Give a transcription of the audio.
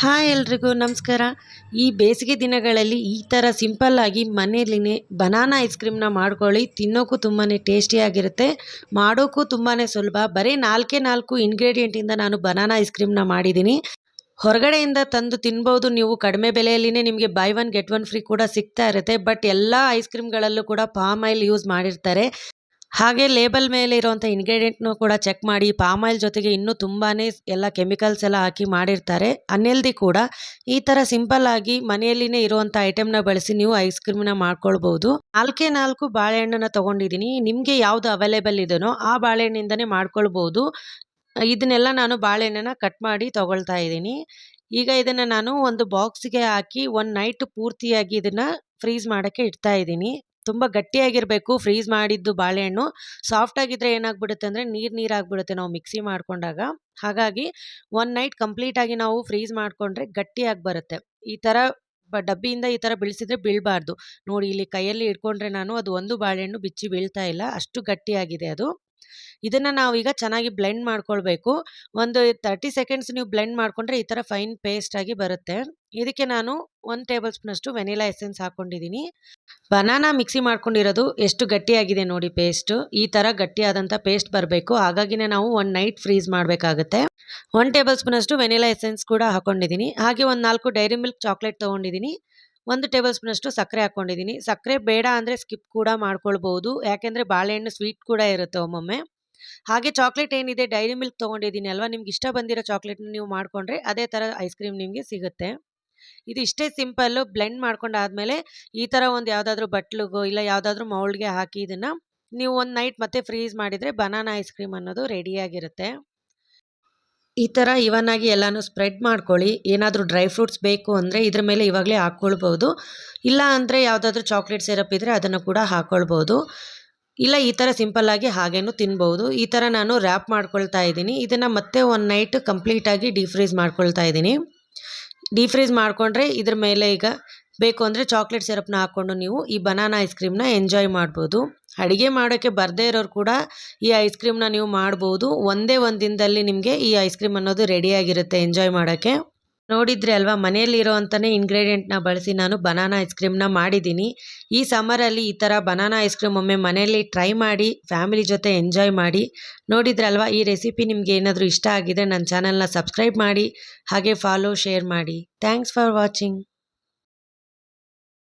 Hi ಎಲ್ರಿಗೂ ನಮಸ್ಕಾರ. ಈ ಬೇಸಿಗೆ ದಿನಗಳಲ್ಲಿ ಈ ಥರ ಸಿಂಪಲ್ಲಾಗಿ ಮನೆಯಲ್ಲಿನೇ ಬನಾನಾ ಐಸ್ ಕ್ರೀಮ್ನ ಮಾಡ್ಕೊಳ್ಳಿ. ತಿನ್ನೋಕ್ಕೂ ತುಂಬಾ ಟೇಸ್ಟಿಯಾಗಿರುತ್ತೆ ಮಾಡೋಕ್ಕೂ ತುಂಬಾ ಸುಲಭ. ಬರೀ ನಾಲ್ಕೇ ನಾಲ್ಕು ಇಂಗ್ರೀಡಿಯೆಂಟಿಂದ ನಾನು ಬನಾನಾ ಐಸ್ ಕ್ರೀಮ್ನ ಮಾಡಿದ್ದೀನಿ. ಹೊರಗಡೆಯಿಂದ ತಂದು ತಿನ್ಬೋದು ನೀವು. ಕಡಿಮೆ ಬೆಲೆಯಲ್ಲಿನೇ ನಿಮಗೆ buy one get one free ಕೂಡ ಸಿಗ್ತಾ ಇರುತ್ತೆ. ಬಟ್ ಎಲ್ಲ ಐಸ್ ಕ್ರೀಮ್ಗಳಲ್ಲೂ ಕೂಡ ಪಾಮ್ ಆಯಿಲ್ ಯೂಸ್ ಮಾಡಿರ್ತಾರೆ. ಹಾಗೆ ಲೇಬಲ್ ಮೇಲೆ ಇರುವಂಥ ಇನ್ಗ್ರೀಡಿಯೆಂಟ್ನು ಕೂಡ ಚೆಕ್ ಮಾಡಿ ಪಾಮ್ ಆಯಿಲ್ ಜೊತೆಗೆ ಇನ್ನೂ ತುಂಬಾ ಎಲ್ಲ ಕೆಮಿಕಲ್ಸ್ ಎಲ್ಲ ಹಾಕಿ ಮಾಡಿರ್ತಾರೆ. ಅನ್ಹೆಲ್ದಿ ಕೂಡ. ಈ ಥರ ಸಿಂಪಲ್ ಆಗಿ ಮನೆಯಲ್ಲಿನೇ ಇರುವಂಥ ಐಟಮ್ನ ಬಳಸಿ ನೀವು ಐಸ್ ಕ್ರೀಮ್ನ ಮಾಡ್ಕೊಳ್ಬೋದು. ನಾಲ್ಕೇ ನಾಲ್ಕು ಬಾಳೆಹಣ್ಣನ್ನು ತೊಗೊಂಡಿದ್ದೀನಿ. ನಿಮಗೆ ಯಾವುದು ಅವೈಲೇಬಲ್ ಇದೆಯೋ ಆ ಬಾಳೆಹಣ್ಣಿಂದನೇ ಮಾಡ್ಕೊಳ್ಬೋದು. ಇದನ್ನೆಲ್ಲ ನಾನು ಬಾಳೆಹಣ್ಣನ್ನು ಕಟ್ ಮಾಡಿ ತೊಗೊಳ್ತಾ ಇದ್ದೀನಿ. ಈಗ ಇದನ್ನು ನಾನು ಒಂದು ಬಾಕ್ಸಿಗೆ ಹಾಕಿ ಒಂದು ನೈಟ್ ಪೂರ್ತಿಯಾಗಿ ಇದನ್ನು ಫ್ರೀಸ್ ಮಾಡೋಕ್ಕೆ ಇಡ್ತಾ ಇದ್ದೀನಿ. ತುಂಬ ಗಟ್ಟಿಯಾಗಿರಬೇಕು ಫ್ರೀಸ್ ಮಾಡಿದ್ದು ಬಾಳೆಹಣ್ಣು. ಸಾಫ್ಟ್ ಆಗಿದ್ರೆ ಏನಾಗ್ಬಿಡುತ್ತೆ ಅಂದರೆ ನೀರು ನೀರಾಗ್ಬಿಡುತ್ತೆ ನಾವು ಮಿಕ್ಸಿ ಮಾಡಿಕೊಂಡಾಗ. ಹಾಗಾಗಿ ಒನ್ ನೈಟ್ ಕಂಪ್ಲೀಟಾಗಿ ನಾವು ಫ್ರೀಸ್ ಮಾಡಿಕೊಂಡ್ರೆ ಗಟ್ಟಿಯಾಗಿ ಬರುತ್ತೆ. ಈ ಥರ ಬ, ಡಬ್ಬಿಯಿಂದ ಈ ಥರ ಬೀಳಿಸಿದ್ರೆ ಬೀಳಬಾರ್ದು. ನೋಡಿ ಇಲ್ಲಿ ಕೈಯಲ್ಲಿ ಹಿಡ್ಕೊಂಡ್ರೆ ನಾನು ಅದು ಒಂದು ಬಾಳೆಹಣ್ಣು ಬಿಚ್ಚಿ ಬೀಳ್ತಾ ಇಲ್ಲ. ಅಷ್ಟು ಗಟ್ಟಿಯಾಗಿದೆ ಅದು. ಇದನ್ನು ನಾವೀಗ ಚೆನ್ನಾಗಿ ಬ್ಲೆಂಡ್ ಮಾಡ್ಕೊಳ್ಬೇಕು. ಒಂದು ತರ್ಟಿ ಸೆಕೆಂಡ್ಸ್ ನೀವು ಬ್ಲೆಂಡ್ ಮಾಡಿಕೊಂಡ್ರೆ ಈ ಥರ ಫೈನ್ ಪೇಸ್ಟ್ ಆಗಿ ಬರುತ್ತೆ. ಇದಕ್ಕೆ ನಾನು ಒಂದು ಟೇಬಲ್ ಸ್ಪೂನಷ್ಟು ವೆನಿಲಾ ಎಸೆನ್ಸ್ ಹಾಕ್ಕೊಂಡಿದ್ದೀನಿ ಬನಾನಾ ಮಿಕ್ಸಿ ಮಾಡ್ಕೊಂಡಿರೋದು ಎಷ್ಟು ಗಟ್ಟಿಯಾಗಿದೆ ನೋಡಿ ಪೇಸ್ಟು. ಈ ಥರ ಗಟ್ಟಿಯಾದಂಥ ಪೇಸ್ಟ್ ಬರಬೇಕು. ಹಾಗಾಗಿನೇ ನಾವು ಒನ್ ನೈಟ್ ಫ್ರೀಸ್ ಮಾಡಬೇಕಾಗುತ್ತೆ. ಒನ್ ಟೇಬಲ್ ಸ್ಪೂನಷ್ಟು ವೆನಿಲಾ ಎಸೆನ್ಸ್ ಕೂಡ ಹಾಕ್ಕೊಂಡಿದ್ದೀನಿ ಹಾಗೆ ಒಂದು ನಾಲ್ಕು ಡೈರಿ ಮಿಲ್ಕ್ ಚಾಕ್ಲೇಟ್ ತೊಗೊಂಡಿದ್ದೀನಿ ಒಂದು ಟೇಬಲ್ ಸ್ಪೂನಷ್ಟು ಸಕ್ಕರೆ ಹಾಕ್ಕೊಂಡಿದ್ದೀನಿ. ಸಕ್ಕರೆ ಬೇಡ ಅಂದರೆ ಸ್ಕಿಪ್ ಕೂಡ ಮಾಡ್ಕೊಳ್ಬೋದು. ಯಾಕೆಂದರೆ ಬಾಳೆಹಣ್ಣು ಸ್ವೀಟ್ ಕೂಡ ಇರುತ್ತೆ ಒಮ್ಮೊಮ್ಮೆ. ಹಾಗೆ ಚಾಕ್ಲೇಟ್ ಏನಿದೆ, ಡೈರಿ ಮಿಲ್ಕ್ ತೊಗೊಂಡಿದ್ದೀನಿ ಅಲ್ವಾ? ನಿಮ್ಗೆ ಇಷ್ಟ ಬಂದಿರೋ ಚಾಕ್ಲೇಟ್ನ ನೀವು ಮಾಡಿಕೊಂಡ್ರೆ ಅದೇ ಥರ ಐಸ್ ಕ್ರೀಮ್ ನಿಮಗೆ ಸಿಗುತ್ತೆ. ಇದು ಇಷ್ಟೇ ಸಿಂಪಲ್ಲು, ಬ್ಲೆಂಡ್ ಮಾಡ್ಕೊಂಡಾದ್ಮೇಲೆ ಈ ಥರ ಒಂದು ಯಾವುದಾದ್ರೂ ಬಟ್ಲಿಗೋ ಇಲ್ಲ ಯಾವುದಾದ್ರೂ ಮೌಲ್ಡ್ಗೆ ಹಾಕಿ ಇದನ್ನು ನೀವು ಒಂದು ನೈಟ್ ಮತ್ತೆ ಫ್ರೀಸ್ ಮಾಡಿದರೆ ಬನಾನಾ ಐಸ್ ಕ್ರೀಮ್ ಅನ್ನೋದು ರೆಡಿಯಾಗಿರುತ್ತೆ ಈ ಥರ ಇವನ್ ಆಗಿ ಎಲ್ಲನೂ ಸ್ಪ್ರೆಡ್ ಮಾಡ್ಕೊಳ್ಳಿ. ಏನಾದರೂ ಡ್ರೈ ಫ್ರೂಟ್ಸ್ ಬೇಕು ಅಂದರೆ ಇದ್ರ ಮೇಲೆ ಇವಾಗಲೇ ಹಾಕ್ಕೊಳ್ಬೋದು. ಇಲ್ಲ ಅಂದರೆ ಯಾವುದಾದ್ರೂ ಚಾಕ್ಲೇಟ್ ಸಿರಪ್ ಇದ್ದರೆ ಅದನ್ನು ಕೂಡ ಹಾಕ್ಕೊಳ್ಬೋದು. ಇಲ್ಲ, ಈ ಥರ ಸಿಂಪಲ್ಲಾಗಿ ಹಾಗೇನು ತಿನ್ಬೋದು. ಈ ಥರ ನಾನು ರ್ಯಾಪ್ ಮಾಡ್ಕೊಳ್ತಾ ಇದ್ದೀನಿ. ಇದನ್ನು ಮತ್ತೆ ಒನ್ ನೈಟ್ ಕಂಪ್ಲೀಟಾಗಿ ಡೀಫ್ರೀಸ್ ಮಾಡ್ಕೊಳ್ತಾ ಇದ್ದೀನಿ. ಡೀಫ್ರೀಸ್ ಮಾಡಿಕೊಂಡ್ರೆ ಇದ್ರ ಮೇಲೆ ಈಗ ಬೇಕು ಅಂದರೆ ಚಾಕ್ಲೇಟ್ ಸಿರಪ್ನ ಹಾಕ್ಕೊಂಡು ನೀವು ಈ ಬನಾನಾ ಐಸ್ ಕ್ರೀಮ್ನ ಎಂಜಾಯ್ ಮಾಡ್ಬೋದು. ಅಡುಗೆ ಮಾಡೋಕ್ಕೆ ಬರದೇ ಇರೋರು ಕೂಡ ಈ ಐಸ್ ಕ್ರೀಮ್ನ ನೀವು ಮಾಡ್ಬೋದು. ಒಂದೇ ಒಂದು ದಿನದಲ್ಲಿ ನಿಮಗೆ ಈ ಐಸ್ ಕ್ರೀಮ್ ಅನ್ನೋದು ರೆಡಿಯಾಗಿರುತ್ತೆ ಎಂಜಾಯ್ ಮಾಡೋಕ್ಕೆ. ನೋಡಿದ್ರಿ ಅಲ್ವಾ ಮನೆಯಲ್ಲಿ ಇರೋವಂಥನೇ ಇಂಗ್ರೀಡಿಯೆಂಟ್ನ ಬಳಸಿ ನಾನು ಬನಾನಾ ಐಸ್ ಕ್ರೀಮ್ನ ಮಾಡಿದ್ದೀನಿ. ಈ ಸಮ್ಮರಲ್ಲಿ ಈ ಥರ ಬನಾನಾ ಐಸ್ ಕ್ರೀಮ್ ಒಮ್ಮೆ ಮನೆಯಲ್ಲಿ ಟ್ರೈ ಮಾಡಿ ಫ್ಯಾಮಿಲಿ ಜೊತೆ ಎಂಜಾಯ್ ಮಾಡಿ. ನೋಡಿದ್ರಲ್ವಾ ಈ ರೆಸಿಪಿ ನಿಮ್ಗೆ ಏನಾದರೂ ಇಷ್ಟ ಆಗಿದೆ ನನ್ನ ಚಾನಲ್ನ ಸಬ್ಸ್ಕ್ರೈಬ್ ಮಾಡಿ, ಹಾಗೆ ಫಾಲೋ ಶೇರ್ ಮಾಡಿ. Thanks for watching